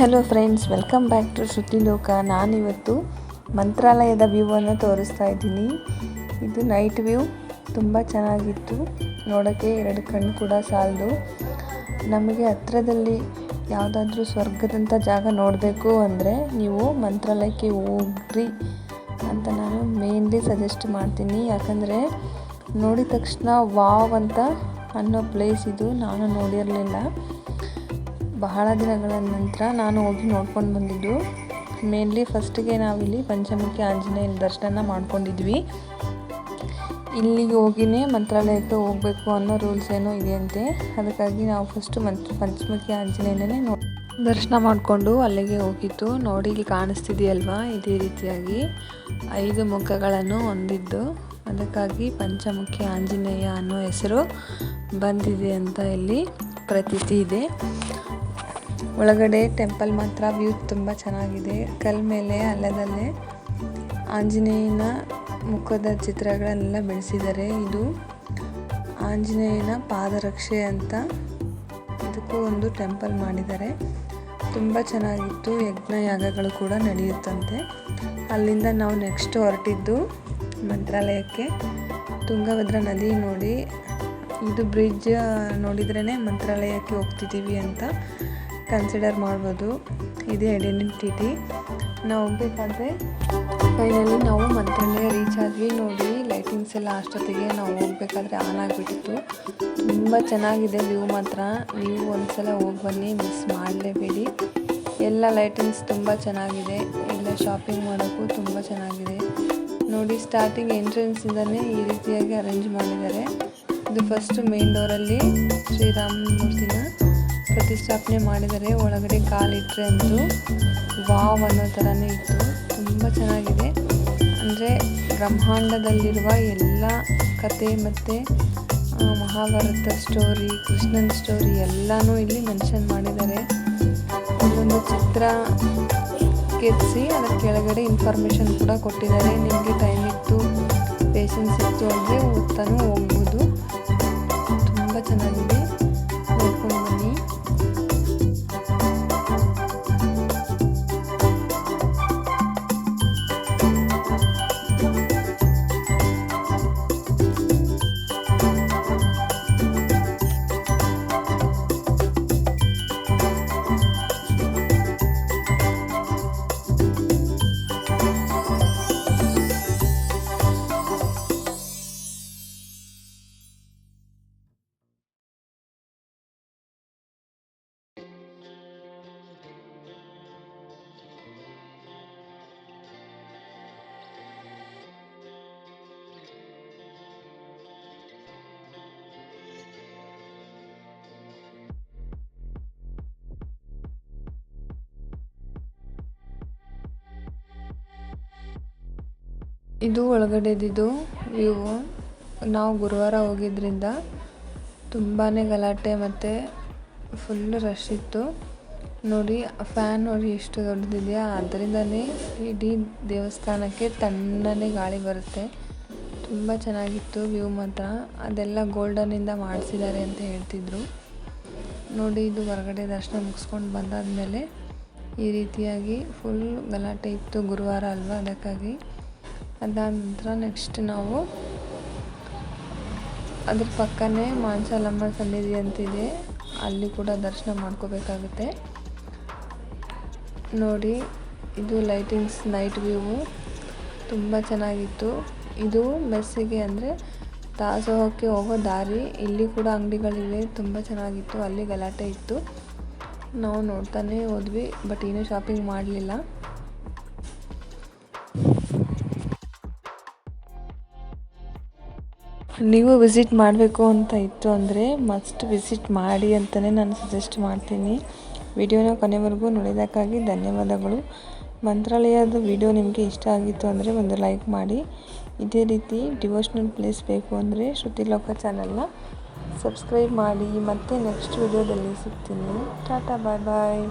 Hello friends welcome back to Shruti Loka ನಾನಿವತ್ತು ಮಂತ್ರಾಲಯದ ವ್ಯೂವನ್ನು ತೋರಿಸ್ತಾ ಇದ್ದೀನಿ. ಇದು ನೈಟ್ ವ್ಯೂ ತುಂಬ ಚೆನ್ನಾಗಿತ್ತು. ನೋಡೋಕ್ಕೆ ಎರಡು ಕಣ್ಣು ಕೂಡ ಸಾಲದು. ನಮಗೆ ಹತ್ರದಲ್ಲಿ ಯಾವುದಾದ್ರೂ ಸ್ವರ್ಗದಂಥ ಜಾಗ ನೋಡಬೇಕು ಅಂದರೆ ನೀವು ಮಂತ್ರಾಲಯಕ್ಕೆ ಹೋಗ್ರಿ ಅಂತ ನಾನು ಮೇನ್ಲಿ ಸಜೆಸ್ಟ್ ಮಾಡ್ತೀನಿ. ಯಾಕಂದರೆ ನೋಡಿದ ತಕ್ಷಣ ವಾವ್ ಅಂತ ಅನ್ನೋ ಪ್ಲೇಸ್ ಇದು. ನಾನು ನೋಡಿರಲಿಲ್ಲ. ಬಹಳ ದಿನಗಳ ನಂತರ ನಾನು ಹೋಗಿ ನೋಡ್ಕೊಂಡು ಬಂದಿದ್ದು. ಮೇನ್ಲಿ ಫಸ್ಟಿಗೆ ನಾವಿಲ್ಲಿ ಪಂಚಮುಖಿ ಆಂಜನೇಯನ ದರ್ಶನ ಮಾಡ್ಕೊಂಡಿದ್ವಿ. ಇಲ್ಲಿಗೆ ಹೋಗಿನೇ ಮಂತ್ರಾಲಯಕ್ಕೆ ಹೋಗಬೇಕು ಅನ್ನೋ ರೂಲ್ಸ್ ಏನೋ ಇದೆಯಂತೆ. ಅದಕ್ಕಾಗಿ ನಾವು ಫಸ್ಟು ಮಂತ್ರ, ಪಂಚಮುಖಿ ಆಂಜನೇಯನೇ ನೋ ದರ್ಶನ ಮಾಡಿಕೊಂಡು ಅಲ್ಲಿಗೆ ಹೋಗಿದ್ದು. ನೋಡಿ, ಇಲ್ಲಿ ಕಾಣಿಸ್ತಿದೆಯಲ್ವಾ? ಇದೇ ರೀತಿಯಾಗಿ ಐದು ಮುಖಗಳನ್ನು ಹೊಂದಿದ್ದು. ಅದಕ್ಕಾಗಿ ಪಂಚಮುಖಿ ಆಂಜನೇಯ ಅನ್ನೋ ಹೆಸರು ಬಂದಿದೆ ಅಂತ ಇಲ್ಲಿ ಪ್ರತೀತಿ ಇದೆ. ಒಳಗಡೆ ಟೆಂಪಲ್ ಮಾತ್ರ, ವ್ಯೂ ತುಂಬ ಚೆನ್ನಾಗಿದೆ. ಕಲ್ ಮೇಲೆ, ಅಲ್ಲದಲ್ಲೇ ಆಂಜನೇಯನ ಮುಖದ ಚಿತ್ರಗಳನ್ನೆಲ್ಲ ಬೆಳೆಸಿದ್ದಾರೆ ಇದು ಆಂಜನೇಯನ ಪಾದರಕ್ಷೆ ಅಂತ ಇದಕ್ಕೂ ಒಂದು ಟೆಂಪಲ್ ಮಾಡಿದ್ದಾರೆ. ತುಂಬ ಚೆನ್ನಾಗಿತ್ತು. ಯಜ್ಞ ಯಾಗಗಳು ಕೂಡ ನಡೆಯುತ್ತಂತೆ. ಅಲ್ಲಿಂದ ನಾವು ನೆಕ್ಸ್ಟ್ ಹೊರಟಿದ್ದು ಮಂತ್ರಾಲಯಕ್ಕೆ. ತುಂಗಭದ್ರಾ ನದಿ ನೋಡಿ. ಇದು ಬ್ರಿಡ್ಜ್ ನೋಡಿದ್ರೇ ಮಂತ್ರಾಲಯಕ್ಕೆ ಹೋಗ್ತಿದ್ದೀವಿ ಅಂತ. ಕನ್ಸಿಡರ್ ಮಾಡ್ಬೋದು. ಇದೇ ಐಡೆಂಟಿಟಿ ನಾವು ಹೋಗ್ಬೇಕಾದ್ರೆ ಫೈನಲಿ ನಾವು ಮಧ್ಯಾಹ್ನ ರೀಚ್ ಆದ್ವಿ ನೋಡಿ ಲೈಟಿಂಗ್ಸ್ ಎಲ್ಲ ಅಷ್ಟೊತ್ತಿಗೆ ನಾವು ಹೋಗ್ಬೇಕಾದ್ರೆ ಆನ್ ಆಗಿಬಿಟ್ಟಿತ್ತು. ತುಂಬ ಚೆನ್ನಾಗಿದೆ ವ್ಯೂ ಮಾತ್ರ. ನೀವು ಒಂದ್ಸಲ ಹೋಗಿ ಬನ್ನಿ ಮಿಸ್ ಮಾಡಲೇಬೇಡಿ. ಎಲ್ಲ ಲೈಟಿಂಗ್ಸ್ ತುಂಬ ಚೆನ್ನಾಗಿದೆ. ಎಲ್ಲ ಶಾಪಿಂಗ್ ಮಾಡೋಕ್ಕೂ ತುಂಬ ಚೆನ್ನಾಗಿದೆ. ನೋಡಿ ಸ್ಟಾರ್ಟಿಂಗ್ ಎಂಟ್ರೆನ್ಸಿಂದನೇ ಈ ರೀತಿಯಾಗಿ ಅರೇಂಜ್ ಮಾಡಿದ್ದಾರೆ. ಇದು ಫಸ್ಟ್ ಮೇನ್ ಡೋರಲ್ಲಿ ಶ್ರೀರಾಮ ಮೂರ್ತಿನ. ಪ್ರತಿಷ್ಠಾಪನೆ ಮಾಡಿದರೆ ಒಳಗಡೆ ಕಾಲಿಟ್ಟರೆ ಅಂತೂ ವಾವ್ ಅನ್ನೋ ಥರನೇ ಇತ್ತು. ತುಂಬ ಚೆನ್ನಾಗಿದೆ. ಅಂದರೆ ಬ್ರಹ್ಮಾಂಡದಲ್ಲಿರುವ ಎಲ್ಲ ಕತೆ ಮತ್ತು ಮಹಾಭಾರತ ಸ್ಟೋರಿ, ಕೃಷ್ಣನ ಸ್ಟೋರಿ ಎಲ್ಲನೂ ಇಲ್ಲಿ ಮೆನ್ಷನ್ ಮಾಡಿದ್ದಾರೆ. ಒಂದು ಚಿತ್ರ ಕೆತ್ತಿಸಿ ಅದರ ಕೆಳಗಡೆ ಇನ್ಫಾರ್ಮೇಷನ್ ಕೂಡ ಕೊಟ್ಟಿದ್ದಾರೆ. ನಿಮಗೆ ಟೈಮ್ ಇತ್ತು ಪೇಷನ್ಸ್ ಇತ್ತು ಅಂದರೆ ಓದ್ತಾನೂ ಹೋಗ್ಬೋದು. ತುಂಬ ಚೆನ್ನಾಗಿದೆ. ಇದು ಒಳಗಡೆದಿದ್ದು ವ್ಯೂ ನಾವು ಗುರುವಾರ ಹೋಗಿದ್ರಿಂದ ತುಂಬಾ ಗಲಾಟೆ ಮತ್ತು ಫುಲ್ ರಶ್ ಇತ್ತು. ನೋಡಿ ಫ್ಯಾನ್ ನೋಡಿ ಎಷ್ಟು ದೊಡ್ಡದಿದೆಯಾ? ಅದರಿಂದನೇ ಇಡೀ ದೇವಸ್ಥಾನಕ್ಕೆ ತಣ್ಣನೆ ಗಾಳಿ ಬರುತ್ತೆ. ತುಂಬ ಚೆನ್ನಾಗಿತ್ತು ವ್ಯೂ ಮಾತ್ರ. ಅದೆಲ್ಲ ಗೋಲ್ಡನಿಂದ ಮಾಡಿಸಿದ್ದಾರೆ ಅಂತ ಹೇಳ್ತಿದ್ರು. ನೋಡಿ, ಇದು ಹೊರಗಡೆ ದರ್ಶನ ಮುಗಿಸ್ಕೊಂಡು ಬಂದಾದ ಮೇಲೆ ಈ ರೀತಿಯಾಗಿ ಫುಲ್ ಗಲಾಟೆ ಇತ್ತು ಗುರುವಾರ ಅಲ್ವಾ? ಅದಕ್ಕಾಗಿ ಅದಾದ ನಂತರ ನೆಕ್ಸ್ಟ್ ನಾವು ಅದ್ರ ಪಕ್ಕನೇ ಮಾಂಸಾಲಮ್ಮ ಸನ್ನಿಧಿ ಅಂತಿದೆ. ಅಲ್ಲಿ ಕೂಡ ದರ್ಶನ ಮಾಡ್ಕೋಬೇಕಾಗುತ್ತೆ. ನೋಡಿ, ಇದು ಲೈಟಿಂಗ್ಸ್ ನೈಟ್ ವ್ಯೂವು ತುಂಬ ಚೆನ್ನಾಗಿತ್ತು. ಇದು ಮೆಸ್ಸಿಗೆ ಅಂದರೆ ದಾಸೋಹಕ್ಕೆ ಹೋಗೋ ದಾರಿ. ಇಲ್ಲಿ ಕೂಡ ಅಂಗಡಿಗಳಿವೆ. ತುಂಬ ಚೆನ್ನಾಗಿತ್ತು. ಅಲ್ಲಿ ಗಲಾಟೆ ಇತ್ತು. ನಾವು ನೋಡ್ತಾನೆ ಹೋದ್ವಿ, ಬಟ್ ಏನೂ ಶಾಪಿಂಗ್ ಮಾಡಲಿಲ್ಲ. ನೀವು ವಿಸಿಟ್ ಮಾಡಬೇಕು ಅಂತ ಇತ್ತು ಅಂದರೆ ಮಸ್ಟ್ ವಿಸಿಟ್ ಮಾಡಿ ಅಂತಲೇ ನಾನು ಸಜೆಸ್ಟ್ ಮಾಡ್ತೀನಿ. ವಿಡಿಯೋನ ಕೊನೆವರೆಗೂ ನೋಡಿದ್ದಕ್ಕಾಗಿ ಧನ್ಯವಾದಗಳು. ಮಂತ್ರಾಲಯದ ವಿಡಿಯೋ ನಿಮಗೆ ಇಷ್ಟ ಆಗಿತ್ತು ಅಂದರೆ ಒಂದು ಲೈಕ್ ಮಾಡಿ. ಇದೇ ರೀತಿ ಡಿವೋಷ್ನಲ್ ಪ್ಲೇಸ್ ಬೇಕು ಅಂದರೆ ಶ್ರುತಿಲೋಕ ಚಾನಲ್ನ ಸಬ್ಸ್ಕ್ರೈಬ್ ಮಾಡಿ. ಮತ್ತೆ ನೆಕ್ಸ್ಟ್ ವಿಡಿಯೋದಲ್ಲಿ ಸಿಗ್ತೀನಿ. ಟಾಟಾ ಬಾಯ್ ಬಾಯ್